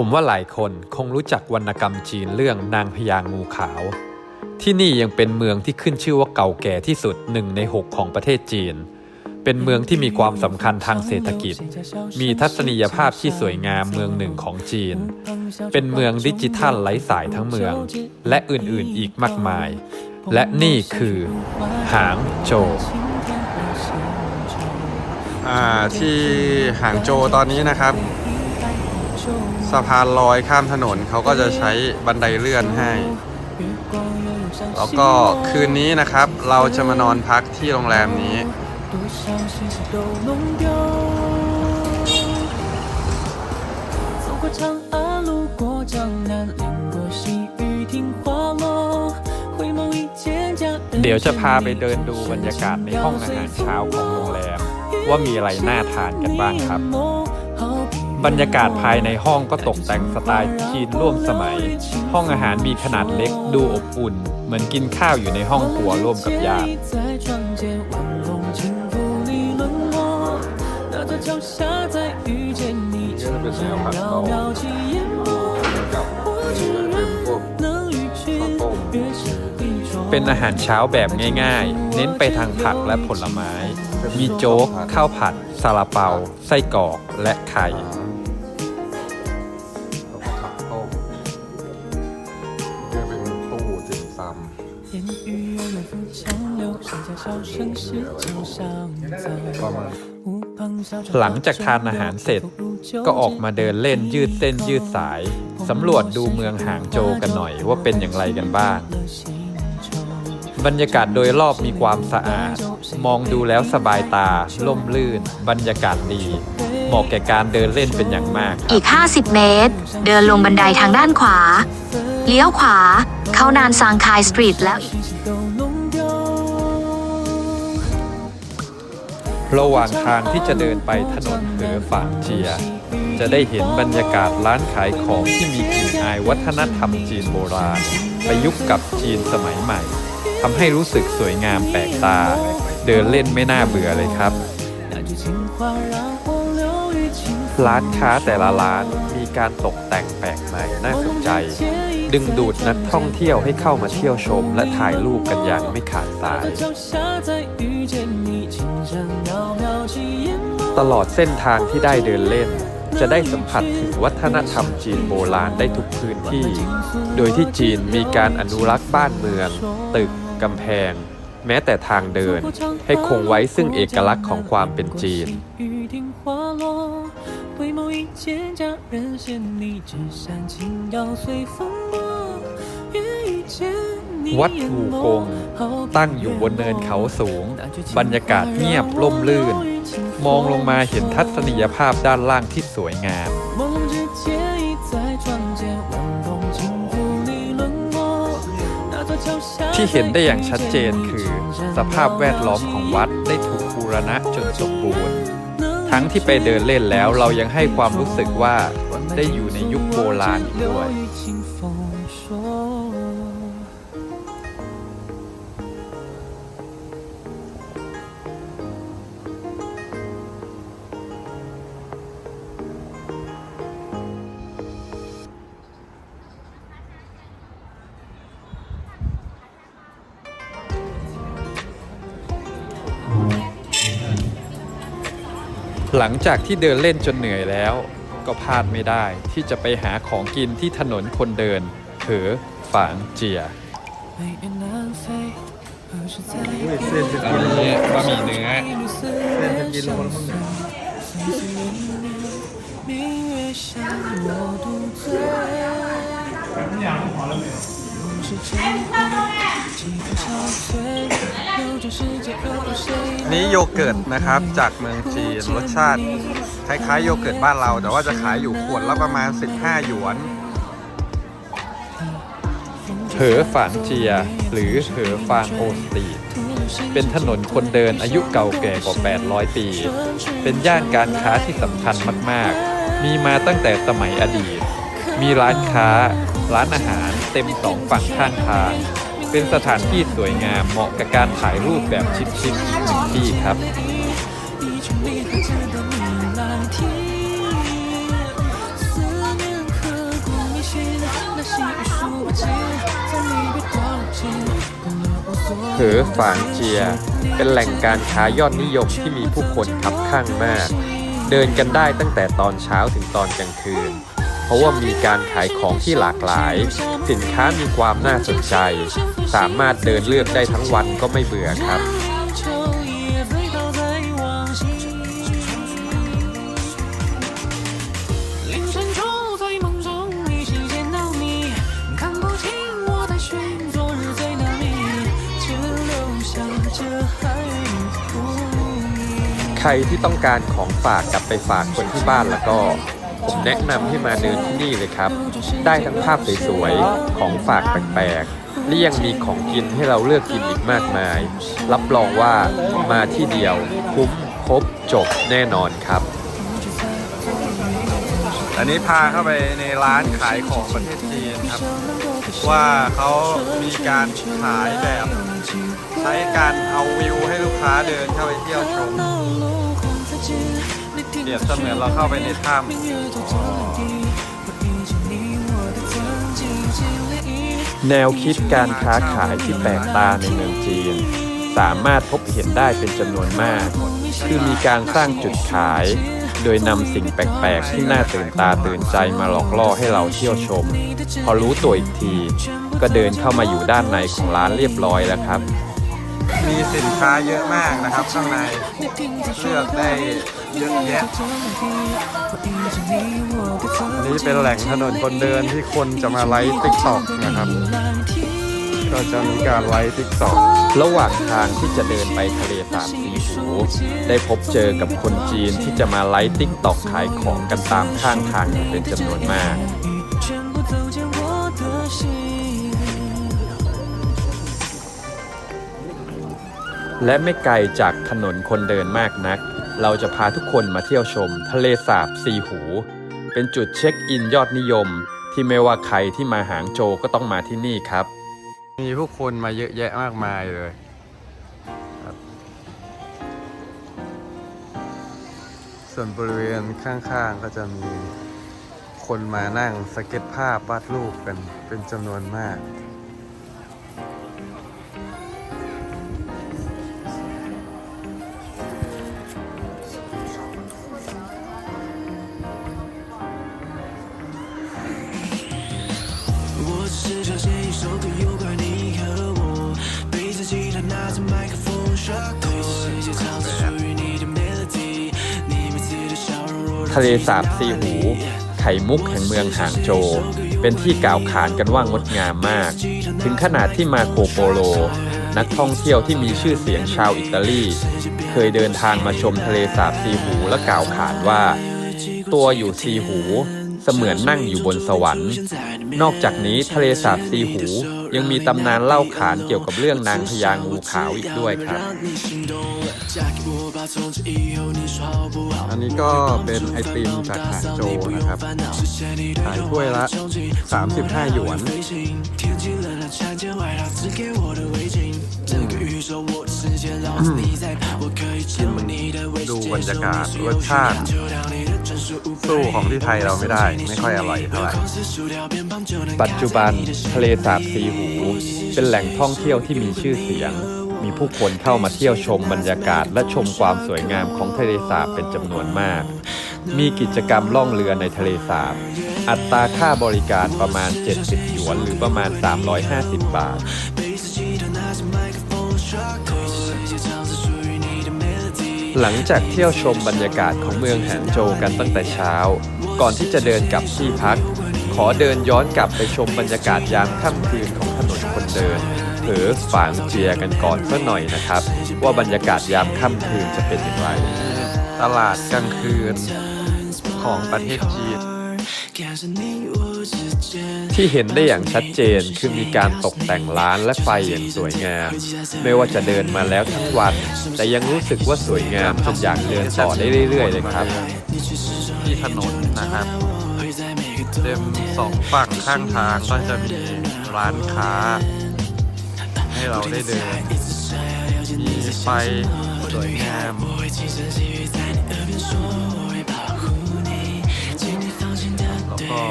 ผมว่าหลายคนคงรู้จักวรรณกรรมจีนเรื่องนางพญางูขาว ที่นี่ยังเป็นเมืองที่ขึ้นชื่อว่าเก่าแก่ที่สุดหนึ่งในหกของประเทศจีน เป็นเมืองที่มีความสำคัญทางเศรษฐกิจ มีทัศนียภาพที่สวยงามเมืองหนึ่งของจีน เป็นเมืองดิจิทัลไร้สายทั้งเมือง และอื่นๆอีกมากมาย และนี่คือ หางโจวอ่าที่หางโจวตอนนี้นะครับ สะพานลอยข้ามถนนเขาก็จะใช้บันไดเลื่อนให้ แล้วก็คืนนี้นะครับ เราจะมานอนพักที่โรงแรมนี้ เดี๋ยวจะพาไปเดินดูบรรยากาศในห้องอาหารเช้าของโรงแรม ว่ามีอะไรน่าทานกันบ้างครับ บรรยากาศภายในห้องก็ตกแต่งสไตล์จีนร่วมสมัย ห้องอาหารมีขนาดเล็กดูอบอุ่น เหมือนกินข้าวอยู่ในห้องครัวร่วมกับญาติเป็นอาหารเช้าแบบง่ายๆ เน้นไปทางผักและผลไม้ มีโจ๊ก ข้าวผัดซาลาเปา ไส้กรอก และไข่ หลังจากทานอาหารเสร็จก็ออกมาเดินเล่นยืดเส้นยืดสาย สำรวจดูเมืองหางโจกันหน่อยว่าเป็นอย่างไรกันบ้าง บรรยากาศโดยรอบมีความสะอาด มองดูแล้วสบายตา ล่มลื่น บรรยากาศดี เหมาะแก่การเดินเล่นเป็นอย่างมาก อีก 50 เมตร เดินลงบันไดทางด้านขวา เลี้ยวขวา เข้านานซางคายสตรีทแล้ว ระหว่างทางที่จะเดินไปถนนเหอฝางเจีย จะได้เห็นบรรยากาศร้านขายของที่มีกลิ่นอายวัฒนธรรมจีนโบราณประยุกต์กับจีนสมัยใหม่ทำให้รู้สึกสวยงามแปลกตา เดินเล่นไม่น่าเบื่อเลยครับ ร้านค้าแต่ละร้านมีการตกแต่งแปลกใหม่น่าสนใจ ดึงดูดนักท่องเที่ยวให้เข้ามาเที่ยวชม และถ่ายรูปกันอย่างไม่ขาดสาย ตลอดเส้นทางที่ได้เดินเล่น จะได้สัมผัสถึงวัฒนธรรมจีนโบราณได้ทุกพื้นที่ โดยที่จีนมีการอนุรักษ์บ้านเมือง ตึก กำแพง แม้แต่ทางเดิน ให้คงไว้ซึ่งเอกลักษณ์ของความเป็นจีน 雨听花落，回眸一见佳人嫌你，纸扇轻摇随风波。愿遇见你 วัดถูกง ตั้งอยู่บนเนินเขาสูง บรรยากาศเงียบล่มลื่น มองลงมาเห็นทัศนียภาพด้านล่างที่สวยงาม ที่เห็นได้อย่างชัดเจนคือ สภาพแวดล้อมของวัดได้ถูกบูรณะจนสมบูรณ์ ทั้งที่ไปเดินเล่นแล้วเรายังให้ความรู้สึกว่าได้อยู่ในยุคโบราณด้วย หลังจากที่เดินเล่นจนเหนื่อยแล้ว ก็พลาดไม่ได้ที่จะไปหาของกินที่ถนนคนเดินเผอฝางเจียอุ้ยเส้นเป็นอกินบะหมี่เนื้อเส้นเป็นกินโลแล้วมั้งเนี่ย นี้โยเกิร์ตนะครับจากเมืองจีนรสชาติคล้ายๆโยเกิร์ตบ้านเรา แต่ว่าจะขายอยู่ขวดละประมาณ 15 หยวนเหอฝานเจีย หรือเหอฟานโอสตีเป็นถนนคนเดินอายุเก่าแก่กว่า 800 ปี เป็นย่านการค้าที่สำคัญมากๆ มีมาตั้งแต่สมัยอดีต มีร้านค้า ร้านอาหารเต็มสองฝั่งข้างทาง เป็นสถานที่สวยงามเหมาะกับการถ่ายรูปแบบชิดๆอีกหนึ่งที่ครับ เถอฝางเจีย เป็นแหล่งการค้ายอดนิยมที่มีผู้คนขับข้างมาก เดินกันได้ตั้งแต่ตอนเช้าถึงตอนกลางคืน เพราะว่ามีการขายของที่หลากหลาย สินค้ามีความน่าสนใจ สามารถเดินเลือกได้ทั้งวันก็ไม่เบื่อครับใครที่ต้องการของฝากกลับไปฝากคนที่บ้านแล้วก็ แนะนำให้มาเดินที่นี่เลยครับ ได้ทั้งภาพสวยๆ ของฝากแปลกๆ และยังมีของกินให้เราเลือกกินอีกมากมาย รับรองว่ามาที่เดียวคุ้มครบจบแน่นอนครับ อันนี้พาเข้าไปในร้านขายของประเทศจีนครับ ว่าเขามีการขายแบบ ใช้การเอาวิวให้ลูกค้าเดินเข้าไปเที่ยวชม รียบเสมือนเราเข้าไปในถ้ำแนวคิดการค้าขายที่แปลกตาในเมืองจีน สามารถพบเห็นได้เป็นจำนวนมาก คือมีการสร้างจุดขาย โดยนำสิ่งแปลกๆ ที่น่าตื่นตาตื่นใจมาหลอกล่อให้เราเที่ยวชม พอรู้ตัวอีกที ก็เดินเข้ามาอยู่ด้านในของร้านเรียบร้อยแล้วครับ มีสินค้าเยอะมากนะครับข้างในเลือกได้ เยอะแยะนี่เป็นแหล่งถนนคนเดินที่คนจะมาไลฟ์ติ๊กต็อกนะครับ ก็จะมีการไลฟ์ติ๊กต็อกระหว่างทางที่จะเดินไปทะเลสาบสีหูได้พบเจอกับคนจีนที่จะมาไลฟ์ติ๊กต็อกขายของกันตามข้างทางเป็นจำนวนมากและไม่ไกลจากถนนคนเดินมากนัก เราจะพาทุกคนมาเที่ยวชม ทะเลสาบสีหู เป็นจุดเช็คอินยอดนิยม ที่ไม่ว่าใครที่มาหางโจก็ต้องมาที่นี่ครับ มีผู้คนมาเยอะแยะมากมายเลยส่วนบริเวณข้างๆก็จะมีคนมานั่งสเก็ตภาพวาดรูปกันเป็นจำนวนมากะเลสาบซีหู ไข่มุกแห่งเมืองหางโจวเป็นที่กล่าวขานกันว่างดงามมาก ถึงขนาดที่มาโคโปโล นักท่องเที่ยวที่มีชื่อเสียงชาวอิตาลี เคยเดินทางมาชมทะเลสาบซีหูและกล่าวขานว่า ตัวอยู่ซีหู เสมือนนั่งอยู่บนสวรรค์ นอกจากนี้ทะเลสาบซีหู ยังมีตำนานเล่าขานเกี่ยวกับเรื่องนางพญางูขาวอีกด้วยครับ อันนี้ก็เป็นไอติมจากหางโจนะครับขายถ้วยละ 35 หยวน ดูบรรยากาศรสชาติ สู้ของที่ไทยเราไม่ได้ ไม่ค่อยอร่อยเท่าไหร่ ปัจจุบันทะเลสาบสีหู เป็นแหล่งท่องเที่ยวที่มีชื่อเสียง มีผู้คนเข้ามาเที่ยวชมบรรยากาศและชมความสวยงามของทะเลสาบเป็นจำนวนมาก มีกิจกรรมล่องเรือในทะเลสาบ อัตราค่าบริการประมาณ 70 หยวน หรือประมาณ 350 บาท หลังจากเที่ยวชมบรรยากาศของเมืองหางโจวกันตั้งแต่เช้า ก่อนที่จะเดินกลับที่พัก ขอเดินย้อนกลับไปชมบรรยากาศยามค่ำคืนของถนนคนเดินเผอฝางเจียกันก่อนสักหน่อยนะครับ ว่าบรรยากาศยามค่ำคืนจะเป็นอย่างไร ตลาดกลางคืนของประเทศจีน ที่เห็นได้อย่างชัดเจนคือมีการตกแต่งร้านและไฟอย่างสวยงาม ไม่ว่าจะเดินมาแล้วทั้งวัน แต่ยังรู้สึกว่าสวยงามจนอยากเดินต่อได้เรื่อยๆเลยครับ ที่ถนนนะครับเต็มสองฝั่งข้างทางก็จะมีร้านค้า ให้เราได้เดินมีไฟสวยงามแล้วก็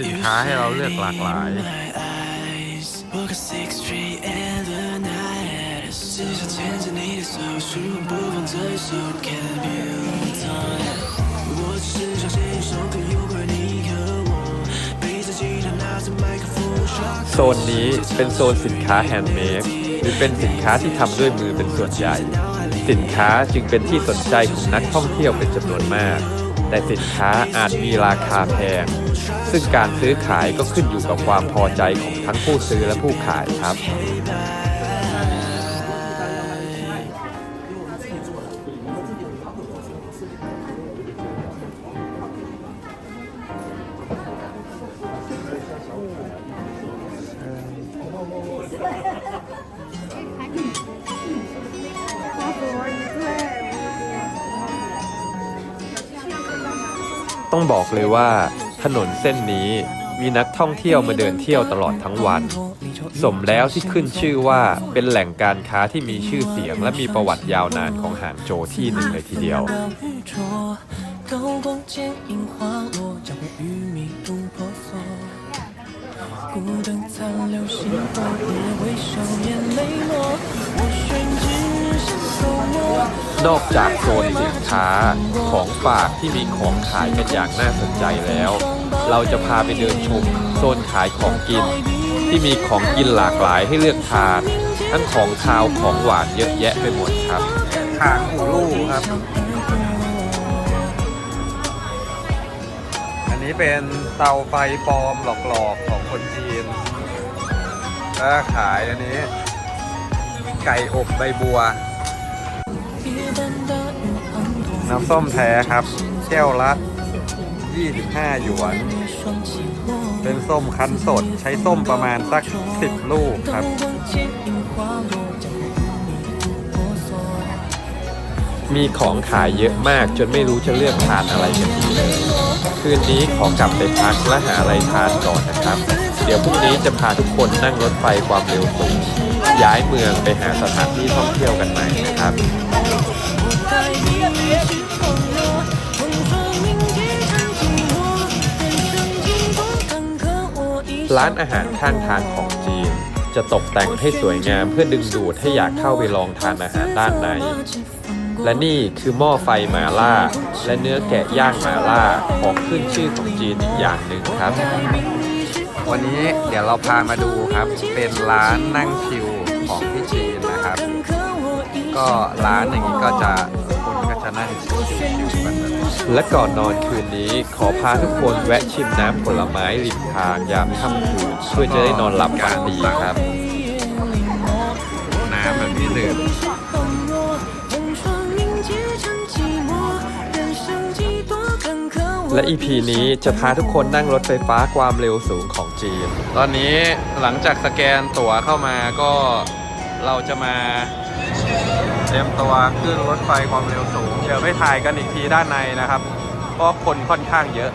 สินค้าให้เราเลือกหลากหลาย Work at six three and the night 只想牵着你的手，时光不放这一首 Can you time？我只想写一首歌，有关你和我，背着吉他，拿着麦克风。 โซนนี้เป็นโซนสินค้าแฮนด์เมดหรือเป็นสินค้าที่ทำด้วยมือเป็นส่วนใหญ่ สินค้าจึงเป็นที่สนใจของนักท่องเที่ยวเป็นจำนวนมาก แต่สินค้าอาจมีราคาแพง ซึ่งการซื้อขายก็ขึ้นอยู่กับความพอใจของทั้งผู้ซื้อและผู้ขายครับ ต้องบอกเลยว่า ถนนเส้นนี้มีนักท่องเที่ยวมาเดินเที่ยวตลอดทั้งวัน สมแล้วที่ขึ้นชื่อว่าเป็นแหล่งการค้าที่มีชื่อเสียง และมีประวัติยาวนานของหางโจวที่หนึ่งเลยทีเดียว 高光剪影滑落，将我与迷途婆娑。孤灯残留，星火也未烧，眼泪落。我宣纸是搜罗。 นอกจากโซนสินค้าของฝากที่มีของขายกันอย่างน่าสนใจแล้ว เราจะพาไปเดินชมโซนขายของกิน ที่มีของกินหลากหลายให้เลือกทาน ทั้งของคาวของหวานเยอะแยะไปหมดครับหางหูลู่ครับ อันนี้เป็นเตาไฟปลอมหลอกๆของคนจีนแล้วขายอันนี้ ไก่อบใบบัว น้ำส้มแท้ครับ แก้วละ 25 หยวน เป็นส้มคั้นสด ใช้ส้มประมาณสัก 10 ลูกครับ มีของขายเยอะมากจนไม่รู้จะเลือกทานอะไรกันดีเลย คืนนี้ขอกลับไปพักและหาอะไรทานก่อนนะครับ เดี๋ยวพรุ่งนี้จะพาทุกคนนั่งรถไฟความเร็วสูง ย้ายเมืองไปหาสถานที่ท่องเที่ยวกันใหม่นะครับร้านอาหารข้างทางของจีน จะตกแต่งให้สวยงามเพื่อดึงดูดให้อยากเข้าไปลองทานอาหารด้านใน และนี่คือหม้อไฟหมาล่า และเนื้อแกะย่างหมาล่าของขึ้นชื่อของจีนอีกอย่างหนึ่งครับ วันนี้เดี๋ยวเราพามาดูครับ เป็นร้านนั่งชิล ของที่จีนนะครับ ก็ร้านอย่างนี้ก็จะคนก็จะนั่งชิลๆกันแบบนี้และก่อนนอนคืนนี้ขอพาทุกคนแวะชิมน้ำผลไม้ริมทางยามค่ำคืนเพื่อจะได้นอนหลับฝันดีครับ น้ำแบบนี้ดื่ม และ EP นี้จะพาทุกคนนั่งรถไฟฟ้าความเร็วสูงของจีน ตอนนี้หลังจากสแกนตั๋วเข้ามาก็เราจะมาเตรียมตัวขึ้นรถไฟความเร็วสูง เดี๋ยวไปถ่ายกันอีกทีด้านในนะครับ เพราะคนค่อนข้างเยอะ